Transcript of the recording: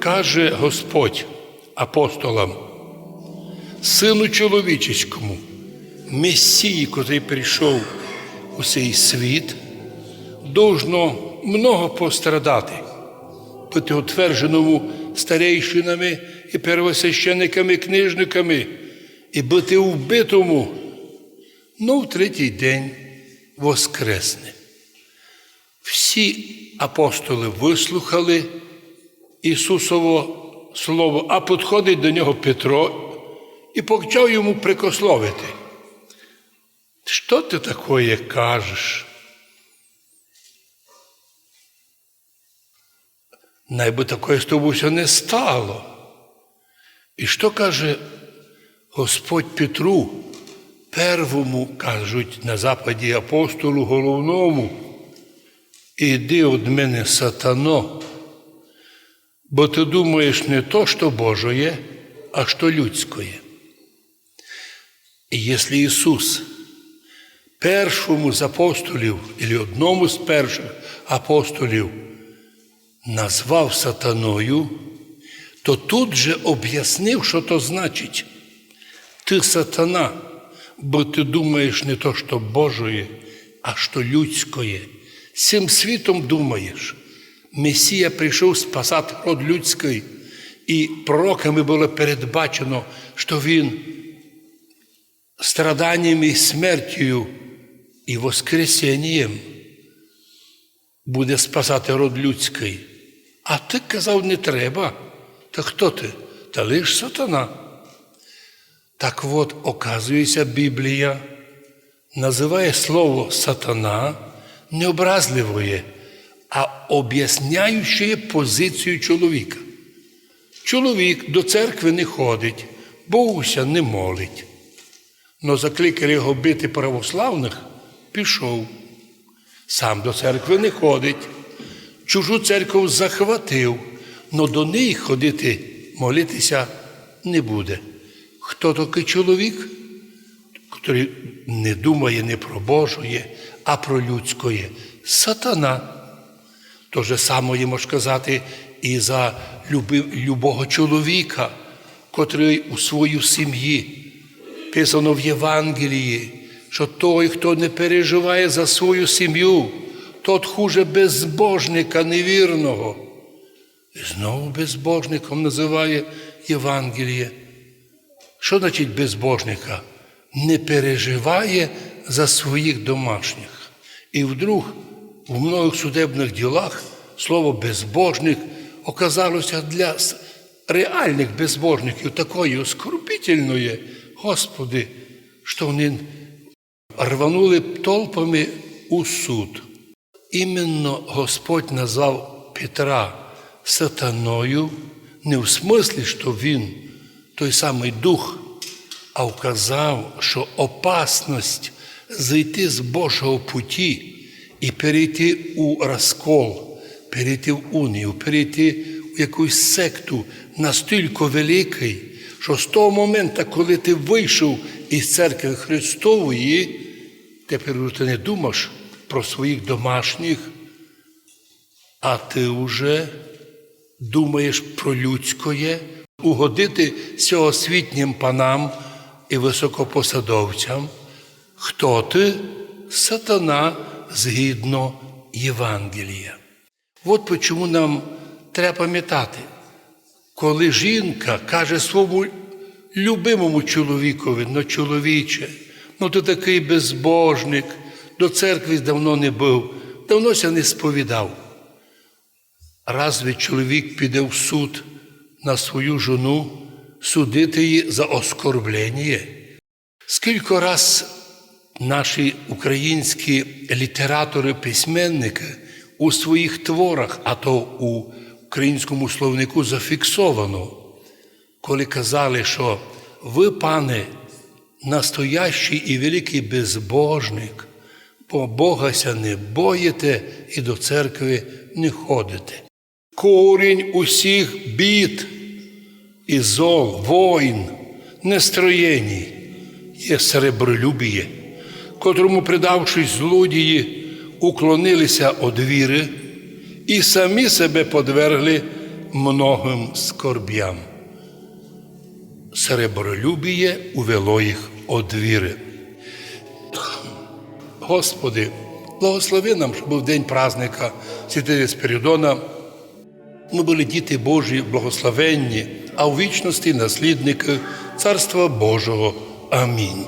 Каже Господь апостолам, сину чоловічеському, Месії, котрий прийшов у цей світ, должно много пострадати, бути утвердженому старейшинами і первосвящениками, книжниками, і бути вбитому, ну в третій день воскресне. Всі апостоли вислухали Ісусово Слово, а підходить до нього Петро і почав йому прикословити. Що ти такое кажеш? Найби такое з тобою не стало. І що каже Господь Петру, первому кажуть на западі апостолу головному, іди від мене, сатано, бо ти думаєш не то, що Божоє, а що людське. І якщо Ісус першому з апостолів, або одному з перших апостолів назвав сатаною, то тут же об'яснив, що то значить. Ти сатана, бо ти думаєш не то, що Божоє, а що людське. Цим світом думаєш. Месія прийшов спасати род людський, і пророками було передбачено, що Він страданнями і смертю і воскресінням буде спасати род людський. А ти казав, не треба. Та хто ти? Та лиш сатана. Так от, оказується, Біблія називає слово сатана необразливое, а об'ясняючи позицію чоловіка. Чоловік до церкви не ходить, Богуся не молить. Но закликали його бити православних, пішов. Сам до церкви не ходить. Чужу церкву захватив, но до неї ходити, молитися не буде. Хто такий чоловік, який не думає не про Божоє, а про людське? Сатана. То же саме можна сказати і за любого чоловіка, котрий у свою сім'ї писано в Євангелії, що той, хто не переживає за свою сім'ю, тот хуже безбожника невірного. І знову безбожником називає Євангеліє. Що значить безбожника? Не переживає за своїх домашніх. І вдруг в многих судебних ділах слово безбожник оказалося для реальних безбожників такої оскорбительної, Господи, що вони рванули толпами у суд. Іменно Господь назвав Петра сатаною не в смислі, що він той самий дух, а вказав, що опасність зайти з Божого путі і перейти у розкол, перейти в унію, перейти в якусь секту настільки великий, що з того моменту, коли ти вийшов із церкви Христової, тепер ти не думаєш про своїх домашніх, а ти вже думаєш про людське, угодити сьогосвітнім панам і високопосадовцям. Хто ти? Сатана згідно Євангелія. От чому нам треба пам'ятати, коли жінка каже своєму любимому чоловікові, ну чоловіче, ну ти такий безбожник, до церкви давно не був, давно ся не сповідав. Разве чоловік піде в суд на свою жону, судити її за оскорблення? Скільки раз наші українські літератори, письменники у своїх творах, а то у українському словнику зафіксовано, коли казали, що ви, пане, настоящий і великий безбожник, бо Богася не боїте і до церкви не ходите. Корінь усіх бід і зол, воїн, нестроєній є серебролюбіє, котрому, придавшись злодії, уклонилися од віри і самі себе подвергли многим скорбям. Серебролюбіє увело їх од віри. Господи, благослови нам, щоб був день праздника Святителя Спиридона. Ми були діти Божі, благословенні, а у вічності наслідники Царства Божого. Амінь.